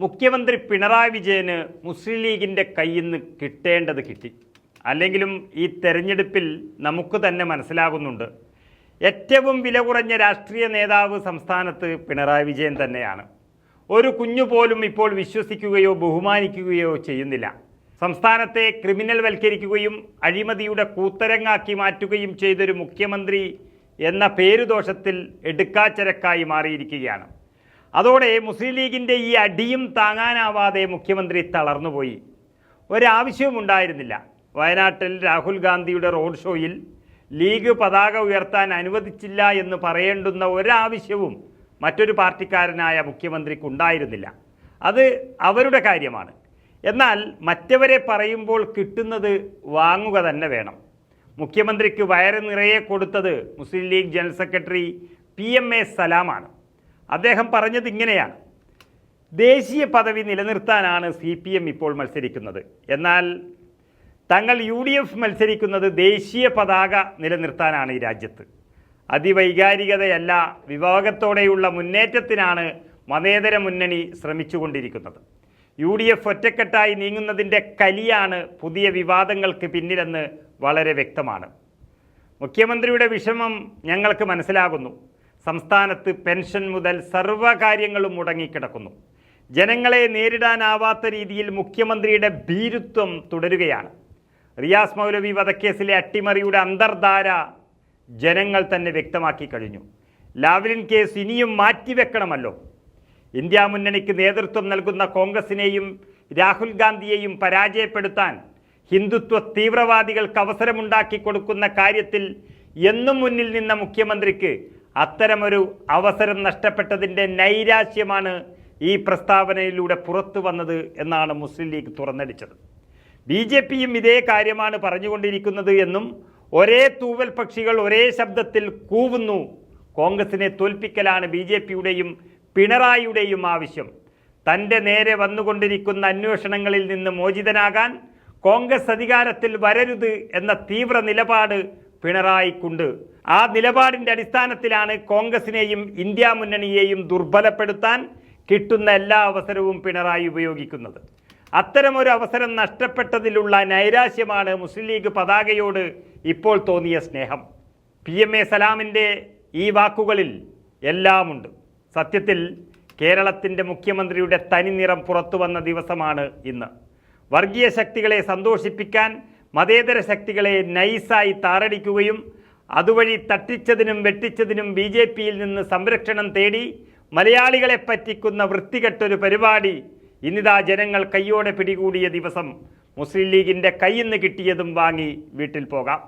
മുഖ്യമന്ത്രി പിണറായി വിജയന് മുസ്ലിം ലീഗിന്റെ കയ്യിൽ നിന്ന് കിട്ടേണ്ടത് കിട്ടി. അല്ലെങ്കിലും ഈ തെരഞ്ഞെടുപ്പിൽ നമുക്ക് തന്നെ മനസ്സിലാകുന്നുണ്ട്. ഏറ്റവും വില കുറഞ്ഞ രാഷ്ട്രീയ നേതാവ് സംസ്ഥാനത്ത് പിണറായി വിജയൻ തന്നെയാണ്. ഒരു കുഞ്ഞു പോലും ഇപ്പോൾ വിശ്വസിക്കുകയോ ബഹുമാനിക്കുകയോ ചെയ്യുന്നില്ല. സംസ്ഥാനത്തെ ക്രിമിനൽ വൽക്കരിക്കുകയും അഴിമതിയുടെ കൂത്തരങ്ങാക്കി മാറ്റുകയും ചെയ്തൊരു മുഖ്യമന്ത്രി എന്ന പേരുദോഷത്തിൽ എടുക്കാച്ചരക്കായി മാറിയിരിക്കുകയാണ്. അതോടെ മുസ്ലിം ലീഗിന്റെ ഈ അടിയും താങ്ങാനാവാതെ മുഖ്യമന്ത്രി തളർന്നുപോയി. ഒരാവശ്യവും ഉണ്ടായിരുന്നില്ല വയനാട്ടിൽ രാഹുൽ ഗാന്ധിയുടെ റോഡ് ഷോയിൽ ലീഗ് പതാക ഉയർത്താൻ അനുവദിച്ചില്ല എന്ന് പറയേണ്ടുന്ന ഒരാവശ്യവും മറ്റൊരു പാർട്ടിക്കാരനായ മുഖ്യമന്ത്രിക്ക് ഉണ്ടായിരുന്നില്ല അത് അവരുടെ കാര്യമാണ്. എന്നാൽ മറ്റവരെ പറയുമ്പോൾ കിട്ടുന്നത് വാങ്ങുക തന്നെ വേണം. മുഖ്യമന്ത്രിക്ക് വയറ് നിറയെ കൊടുത്തത് Muslim League general secretary P M A സലാമാണ്. അദ്ദേഹം പറഞ്ഞത് ഇങ്ങനെയാണ്. ദേശീയ പദവി നിലനിർത്താനാണ് സി പി എം ഇപ്പോൾ മത്സരിക്കുന്നത്. എന്നാൽ തങ്ങൾ യു ഡി എഫ് മത്സരിക്കുന്നത് ദേശീയ പതാക നിലനിർത്താനാണ് ഈ രാജ്യത്ത്. അതിവൈകാരികതയല്ല വിഭാഗത്തോടെയുള്ള മുന്നേറ്റത്തിനാണ് മതേതര മുന്നണി ശ്രമിച്ചുകൊണ്ടിരിക്കുന്നത്. യു ഡി എഫ് ഒറ്റക്കെട്ടായി നീങ്ങുന്നതിന്റെ കലിയാണ് പുതിയ വിവാദങ്ങൾക്ക് പിന്നിലെന്ന് വളരെ വ്യക്തമാണ്. മുഖ്യമന്ത്രിയുടെ വിഷമം ഞങ്ങൾക്ക് മനസ്സിലാകുന്നു. സംസ്ഥാനത്ത് പെൻഷൻ മുതൽ സർവകാര്യങ്ങളും മുടങ്ങിക്കിടക്കുന്നു. ജനങ്ങളെ നേരിടാനാവാത്ത രീതിയിൽ മുഖ്യമന്ത്രിയുടെ ഭീരുത്വം തുടരുകയാണ്. റിയാസ് മൗലവി വധക്കേസിലെ അട്ടിമറിയുടെ അന്തർധാര ജനങ്ങൾ തന്നെ വ്യക്തമാക്കി കഴിഞ്ഞു. ലാവ്ലിൻ കേസ് ഇനിയും മാറ്റിവെക്കണമല്ലോ. ഇന്ത്യ മുന്നണിക്ക് നേതൃത്വം നൽകുന്ന കോൺഗ്രസിനെയും രാഹുൽ ഗാന്ധിയെയും പരാജയപ്പെടുത്താൻ ഹിന്ദുത്വ തീവ്രവാദികൾക്ക് അവസരമുണ്ടാക്കി കൊടുക്കുന്ന കാര്യത്തിൽ എന്നും മുന്നിൽ നിന്ന മുഖ്യമന്ത്രിക്ക് അത്തരമൊരു അവസരം നഷ്ടപ്പെട്ടതിന്റെ നൈരാശ്യമാണ് ഈ പ്രസ്താവനയിലൂടെ പുറത്തു വന്നത് എന്നാണ് മുസ്ലിം ലീഗ് തുറന്നടിച്ചത്. ബി ജെ പിയും ഇതേ കാര്യമാണ് പറഞ്ഞുകൊണ്ടിരിക്കുന്നത് എന്നും ഒരേ തൂവൽ പക്ഷികൾ ഒരേ ശബ്ദത്തിൽ കൂവുന്നു. കോൺഗ്രസിനെ തോൽപ്പിക്കലാണ് ബി ജെ പിയുടെയും പിണറായിയുടെയും ആവശ്യം. തന്റെ നേരെ വന്നുകൊണ്ടിരിക്കുന്ന അന്വേഷണങ്ങളിൽ നിന്ന് മോചിതനാകാൻ കോൺഗ്രസ് അധികാരത്തിൽ വരരുത് എന്ന തീവ്ര നിലപാട് പിണറായിക്കുണ്ട്. ആ നിലപാടിന്റെ അടിസ്ഥാനത്തിലാണ് കോൺഗ്രസിനെയും ഇന്ത്യ മുന്നണിയെയും ദുർബലപ്പെടുത്താൻ കിട്ടുന്ന എല്ലാ അവസരവും പിണറായി ഉപയോഗിക്കുന്നത്. അത്തരമൊരു അവസരം നഷ്ടപ്പെട്ടതിലുള്ള നൈരാശ്യമാണ് മുസ്ലിം ലീഗ് പതാകയോട് ഇപ്പോൾ തോന്നിയ സ്നേഹം. പി എം എ സലാമിന്റെ ഈ വാക്കുകളിൽ എല്ലാമുണ്ട്. സത്യത്തിൽ കേരളത്തിന്റെ മുഖ്യമന്ത്രിയുടെ തനിനിറം പുറത്തു വന്ന ദിവസമാണ് ഇന്ന്. വർഗീയ ശക്തികളെ സന്തോഷിപ്പിക്കാൻ മതേതര ശക്തികളെ നൈസായി താറടിക്കുകയും അതുവഴി തട്ടിച്ചതിനും വെട്ടിച്ചതിനും ബി ജെ പിയിൽ നിന്ന് സംരക്ഷണം തേടി മലയാളികളെ പറ്റിക്കുന്ന വൃത്തികെട്ടൊരു പരിപാടി ഇന്നിതാ ജനങ്ങൾ കയ്യോടെ പിടികൂടിയ ദിവസം. മുസ്ലിം ലീഗിന്റെ കയ്യിൽ നിന്ന് കിട്ടിയതും വാങ്ങി വീട്ടിൽ പോകാം.